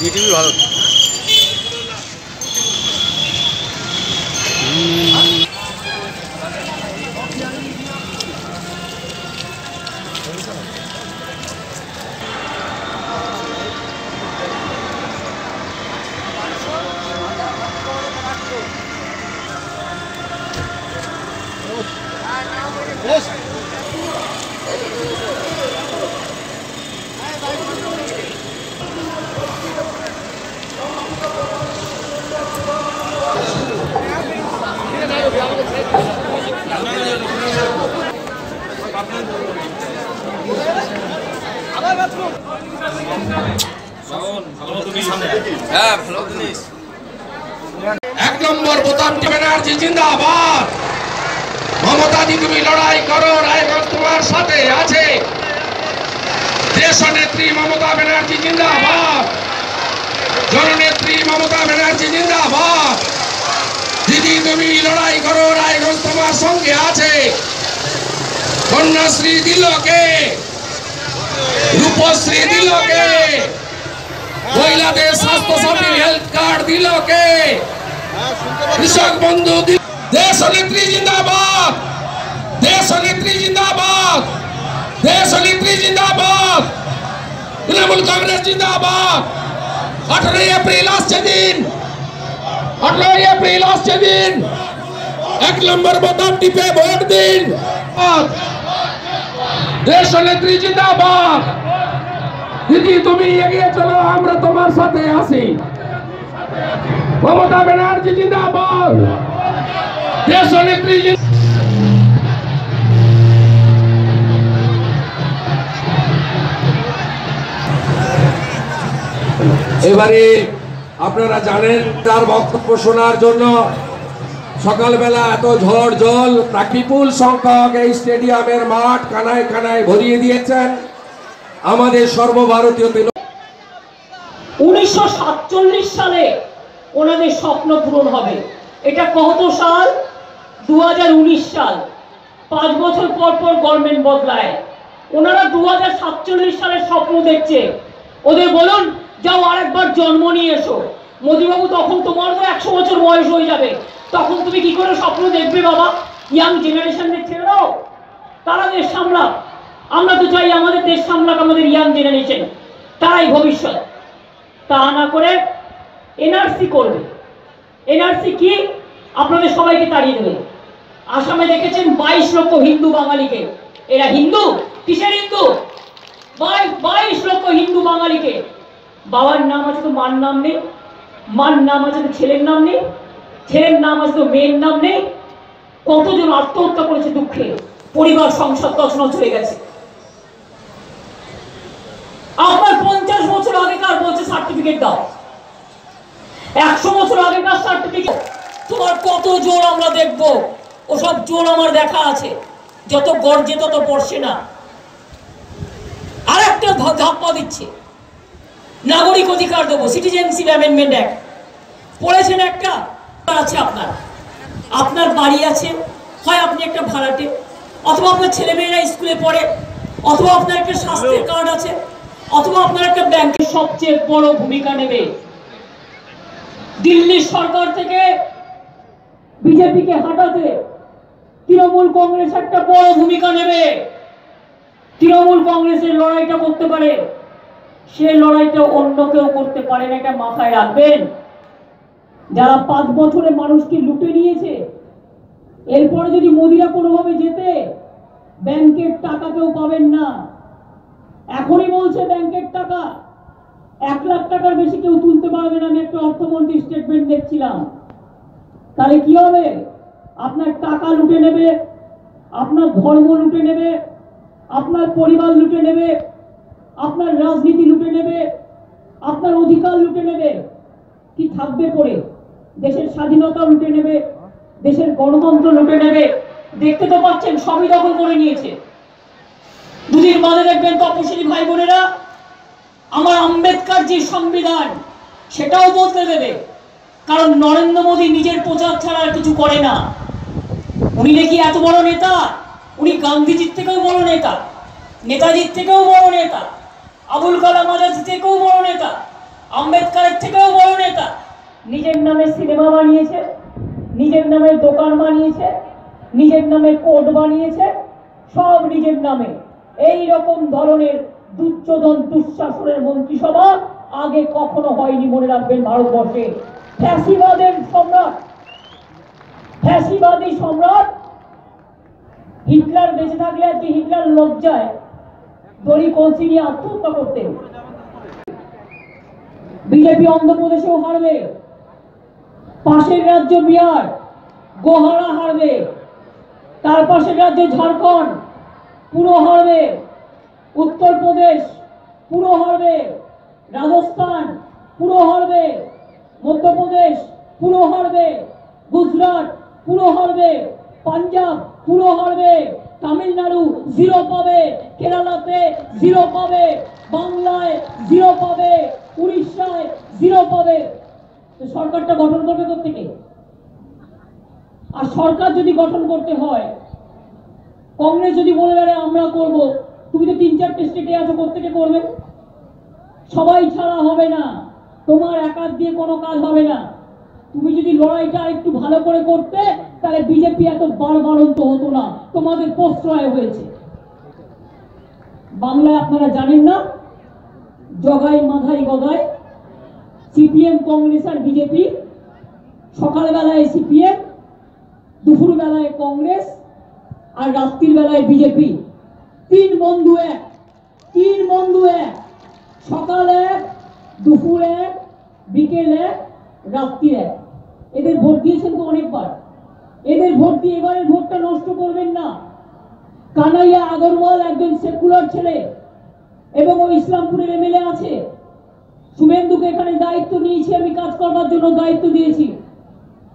Zee TV ভালো এক নম্বর বোতামটি ব্যানার্জি জিন্দাবাদ। মমতাদি তুমি লড়াই করো, রায়গঞ্জ তোমার সাথে আছে। দেশ নেত্রী মমতা ব্যানার্জি, জিন্দাবাদ। জননেত্রী মমতা ব্যানার্জি, জিন্দাবাদ। দিদি, তুমি লড়াই করো, রায়গঞ্জ তোমার সঙ্গে আছে। কন্যাশ্রী দিলকে রূপশ্রী দিলকে মহিলাদের স্বাস্থ্য সাথী হেলথ কার্ড দিল কে কৃষক বন্ধু দিল দেশ নেত্রী জিন্দাবাদ দেশ নেত্রী জিন্দাবাদ দেশ নেত্রী জিন্দাবাদ তৃণমূল কংগ্রেস জিন্দাবাদ আঠারোই এপ্রিল আসছে দিন আঠারোই এপ্রিল আসছে দিন এক নম্বর বোতাম টিপে ভোট দিন দেশ নেত্রী জিন্দাবাদ। দিদি, তুমি এগিয়ে চলো, আমরা তোমার সাথে আছি। মমতা ব্যানার্জি জিন্দাবাদ। দেশ নেত্রী এবারে আপনারা জানেন তার বক্তব্য শোনার জন্য সকালবেলা এত ঝড় জল বিপুল সংখ্যক এই স্টেডিয়ামের মাঠ কানায় কানায় ভরিয়ে দিয়েছেন আমাদের সর্বভারতীয় তৃণ- সালে ওনাদের স্বপ্ন পূরণ হবে। এটা কত সাল? দু হাজার উনিশ সাল। পাঁচ বছর পর পর গভর্নমেন্ট বদলায়। ওনারা দু সালের স্বপ্ন দেখছে। ওদের বলুন, যাও আরেকবার জন্ম নিয়ে এসো। মোদিবাবু তখন তোমার তো একশো বছর বয়স হয়ে যাবে। তখন তুমি কি করে স্বপ্ন দেখবে বাবা? ইয়াং জেনারেশনদের ছেড়ে দাও। তারা দেশ সামলাক। আমরা তো চাই আমাদের দেশ সামলাক, আমাদের ইয়াং জেনারেশন তারাই ভবিষ্যৎ। তা না করে এনআরসি করবে। এনআরসি কি? আপনাদের সবাইকে তাড়িয়ে দেবে। আসামে দেখেছেন বাইশ লক্ষ হিন্দু বাঙালিকে। এরা হিন্দু? কিসের হিন্দু? বাইশ লক্ষ হিন্দু বাঙালিকে। বাবার নাম আছে তো, মার নাম নেই। মার নাম আছে ছেলের নাম নেই, ছেলের নাম আছে তো মেয়ের নাম নেই। কতজন আত্মহত্যা করেছে দুঃখে? পরিবার, সংসার তছনছ হয়ে গেছে। আপনার পঞ্চাশ বছর আগেকার বলছে সার্টিফিকেট দাও। একশো বছর আগেকার সার্টিফিকেট তোমার কত জোর আমরা দেখব? ওসব জোর আমার দেখা আছে। যত গর্জে তত পড়ছে না। আর একটা ধাপ্পা দিচ্ছে। নাগরিক অধিকার দেবো সিটিজেনশিপ অ্যামেন্ডমেন্ট অ্যাক্ট পড়েছেন একটা আছে আপনার। আপনার বাড়ি আছে হয় আপনি একটা ভাড়াটে অথবা আপনার ছেলেমেয়েরা স্কুলে পড়ে অথবা আপনার একটা স্বাস্থ্যের কার্ড আছে অথবা আপনার একটা ব্যাংকের সবচেয়ে বড় ভূমিকা নেবে। দিল্লির সরকার থেকে বিজেপিকে হাঁটাতে তৃণমূল কংগ্রেস একটা বড় ভূমিকা নেবে। তৃণমূল কংগ্রেসের লড়াইটা করতে পারে। সে লড়াইটা অন্য কেউ করতে পারে না, এটা মাথায় রাখবেন। যারা পাঁচ বছরে মানুষকে লুটে নিয়েছে, এরপরে যদি মোদিরা কোনোভাবে যেতে, ব্যাংকের টাকা কেউ পাবেন না। এখনই বলছে ব্যাংকের টাকা, এক লাখ টাকার বেশি কেউ তুলতে পারবে না, আমি একটা অর্থমন্ত্রী স্টেটমেন্ট দেখছিলাম। তাহলে কি হবে? আপনার টাকা লুটে নেবে, আপনার ধর্ম লুটে নেবে, আপনার পরিবার লুটে নেবে আপনার রাজনীতি লুটে নেবে, আপনার অধিকার লুটে নেবে। কি থাকবে পরে? দেশের স্বাধীনতা লুটে নেবে, দেশের গণতন্ত্র লুটে নেবে। দেখতে তো পাচ্ছেন, সবই দখল করে নিয়েছে। দুদিন বাদে দেখবেন তপশিলি ভাই বোনেরা, আমার আম্বেদকর যে সংবিধান, সেটাও বলতে দেবে। কারণ নরেন্দ্র মোদী নিজের প্রচার ছাড়া আর কিছু করে না। উনি নাকি এত বড় নেতা? উনি গান্ধীজির থেকেও বড় নেতা। নেতাজির থেকেও বড় নেতা। আবুল কালাম আজাদ থেকেও বড় নেতা, আম্বেদকারের থেকেও বড় নেতা। নিজের নামে সিনেমা বানিয়েছে, নিজের নামে দোকান বানিয়েছে, নিজের নামে কোর্ট বানিয়েছে, সব নিজের নামে। এই রকম ধরনের দুর্যোধন দুঃশাসনের মন্ত্রিসভা আগে কখনো হয়নি মনে রাখবেন ভারতবর্ষে। ফ্যাসিবাদের সম্রাট, ফ্যাসিবাদী সম্রাট হিটলার বেঁচে থাকলে আজকে হিটলার লজ্জায় দড়ি কলসি নিয়ে আত্মহত্যা করতেন বিজেপি অন্ধ্রপ্রদেশেও হারবে। পাশের রাজ্য বিহার, গোহারা হারবে। তার পাশের রাজ্য ঝাড়খণ্ড, পুরো হারবে। উত্তরপ্রদেশ, পুরো হারবে। রাজস্থান, পুরো হারবে। মধ্যপ্রদেশ, পুরো হারবে। গুজরাট, পুরো হারবে। পাঞ্জাব, পুরো হারবে। তামিলনাড়ু জিরো পাবে, কেরালাতে জিরো পাবে, বাংলায় জিরো পাবে, উড়িষ্যায় জিরো পাবে। তো সরকারটা গঠন করবে থেকে আর সরকার যদি গঠন করতে হয়, কংগ্রেস যদি বলে বেড়ে আমরা করব। তুমি তো তিন চারটে স্টেটে আছো কোথেকে করবে? সবাই ছাড়া হবে না। তোমার একার দিয়ে কোনো কাজ হবে না। তুমি যদি লড়াইটা একটু ভালো করে করতে, তাহলে বিজেপি এত বারবারন্ত হতো না। তোমাদের প্রশ্রয় হয়েছে। বাংলায় আপনারা জানেন না, জগাই মাধাই গদাই, সিপিএম, কংগ্রেস আর বিজেপি। সকালবেলায় সিপিএম দুপুর বেলায় কংগ্রেস আর রাত্রির বেলায় বিজেপি। তিন বন্ধু এক, তিন বন্ধু এক। সকাল এক দুপুর এক বিকেল এক রাত্রি এক। এদের ভোট দিয়েছেন তো অনেকবার। এদের ভোট দিয়ে এবারের ভোটটা নষ্ট করবেন না। কানাইয়া আগরওয়াল একজন সেকুলার ছেলে এবং ও ইসলামপুরের এমএলএ আছে। শুভেন্দুকে এখানে দায়িত্ব নিয়েছি, আমি কাজ করবার জন্য দায়িত্ব দিয়েছি।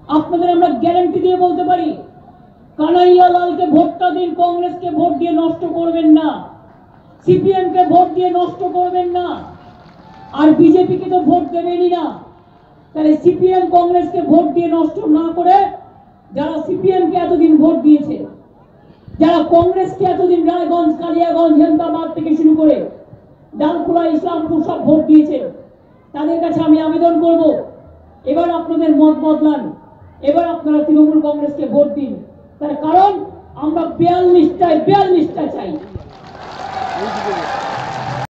আপনাদের আমরা গ্যারান্টি দিয়ে বলতে পারি, কানাইয়া লালকে ভোটটা দিন, কংগ্রেসকে ভোট দিয়ে নষ্ট করবেন না। সিপিএম কে ভোট দিয়ে নষ্ট করবেন না। আর বিজেপিকে তো ভোট দেবেনই না। তাহলে সিপিএম কংগ্রেসকে ভোট দিয়ে নষ্ট না করে যারা সিপিএম কে এতদিন ভোট দিয়েছে, যারা কংগ্রেসকে এতদিন রায়গঞ্জ, কালিয়াগঞ্জ হেমদাবাদ থেকে শুরু করে ডালকুলা ইসলামপুর সব ভোট দিয়েছেন তাদের কাছে আমি আবেদন করব, এবার আপনাদের মত বদলান, এবার আপনারা তৃণমূল কংগ্রেসকে ভোট দিন। তার কারণ আমরা বিয়াল্লিশটায় বিয়াল্লিশটা চাই।